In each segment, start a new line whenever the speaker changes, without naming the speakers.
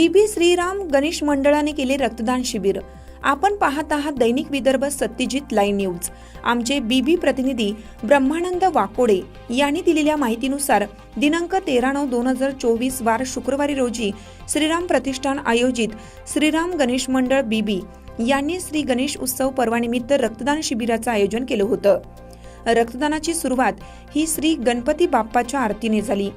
बीबी श्रीराम गणेश मंडळाने केले रक्तदान शिबिर. आपण पाहत आहात दैनिक विदर्भ सत्यजित लाईव्ह न्यूज. आमचे बीबी प्रतिनिधी ब्रह्मानंद वाकोडे यांनी दिलेल्या माहितीनुसार दिनांक तेरा नऊ दोन हजार चोवीस वार शुक्रवारी रोजी श्रीराम प्रतिष्ठान आयोजित श्रीराम गणेश मंडळ बीबी यांनी श्री गणेश उत्सव पर्वानिमित्त रक्तदान शिबिराचं आयोजन केलं होतं. रक्तदानाची सुरुवात ही श्री गणपती बाप्पाच्या आरतीने झाली.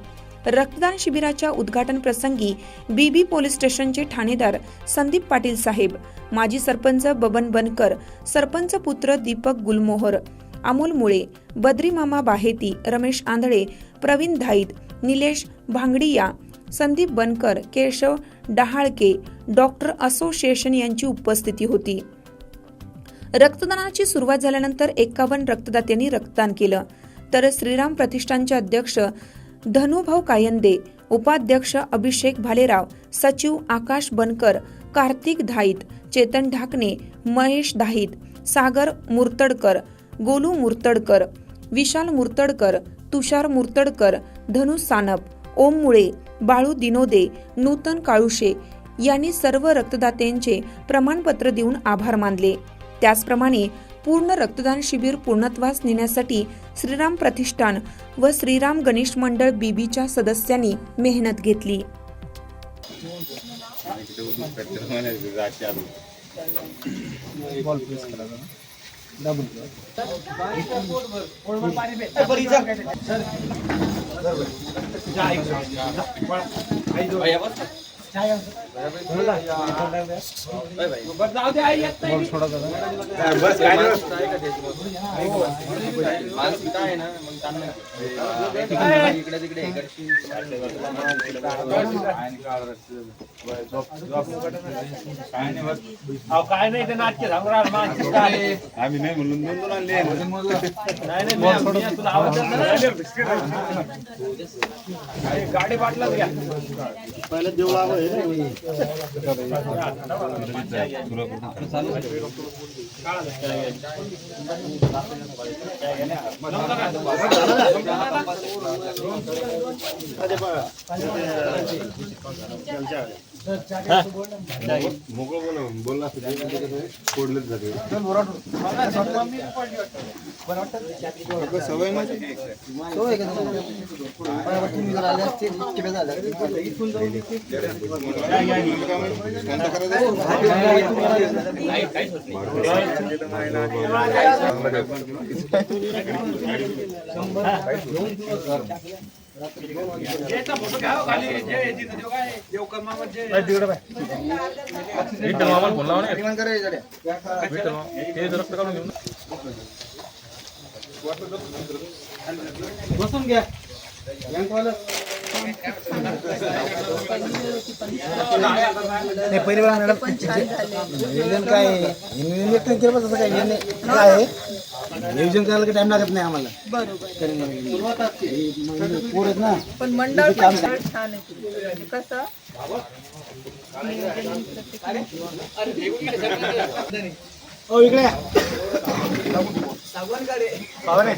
रक्तदान शिबिराच्या उद्घाटन प्रसंगी बीबी पोलीस स्टेशनचे ठाणेदार संदीप पाटील साहेब माजी सरपंच बबन बनकर सरपंच पुत्र दीपक गुलमोहर अमोल मुळे बद्री मामा बाहेती रमेश आंधळे प्रवीण धाईत निलेश भांगडिया संदीप बनकर केशव डहाळके डॉक्टर असोसिएशन यांची उपस्थिती होती. रक्तदानाची सुरुवात झाल्यानंतर एक्कावन्न रक्तदात्यांनी रक्तदान केलं. तर श्रीराम प्रतिष्ठानचे अध्यक्ष धनुभाऊ कायंदे उपाध्यक्ष अभिषेक भालेराव सचिव आकाश बनकर कार्तिक धाईत चेतन ढाकणे महेश धाईत सागर मुर्तडकर गोलू मुर्तडकर विशाल मुर्तडकर तुषार मुर्तडकर धनु सानप ओम मुळे बाळू दिनोदे नूतन काळुशे यांनी सर्व रक्तदात्यांचे प्रमाणपत्र देऊन आभार मानले. त्याचप्रमाणे पूर्ण रक्तदान शिबिर पूर्णत्वास नेण्यासाठी श्रीराम प्रतिष्ठान व श्रीराम गणेश मंडळ बीबीच्या सदस्यांनी मेहनत घेतली.
अहो, काय नाही ते नाटके सांगू राहिला, माणसं काय.
आम्ही नाही म्हणून दोन दोन आणले
नाही, नाही, मी- मी तुला आवाज ना. अरे, गाडी बाटलाच घ्या
मोकळं बोला Terima kasih. बोलला असतं जाते सवय माझी कोणता
घ्या.
बसून घ्या नाही पहिली वेळा मॅडम नियोजन काय? नियोजन केलं तसं काय काय आहे? नियोजन करायला काही टाइम लागत नाही आम्हाला. बरोबर. पोर आहेत ना.
पण मंडळ पण छान आहे. म्हणजे कसं?
ओ इकडे. पाहुणे.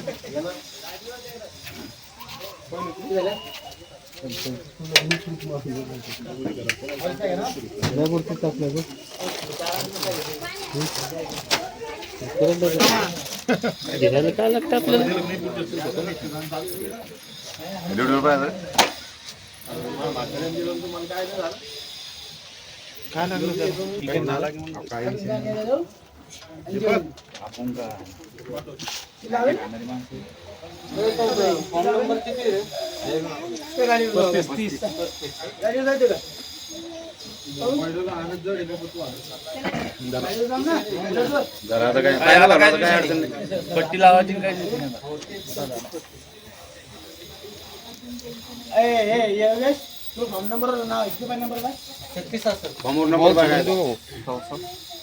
काय रुपये आहे जरा काय काय काय काय अडचण नाही
पट्टी लावायची काय
ए, तू फॉर्म नंबर नाव इतके पाय नंबर काय
फॉर्म नंबर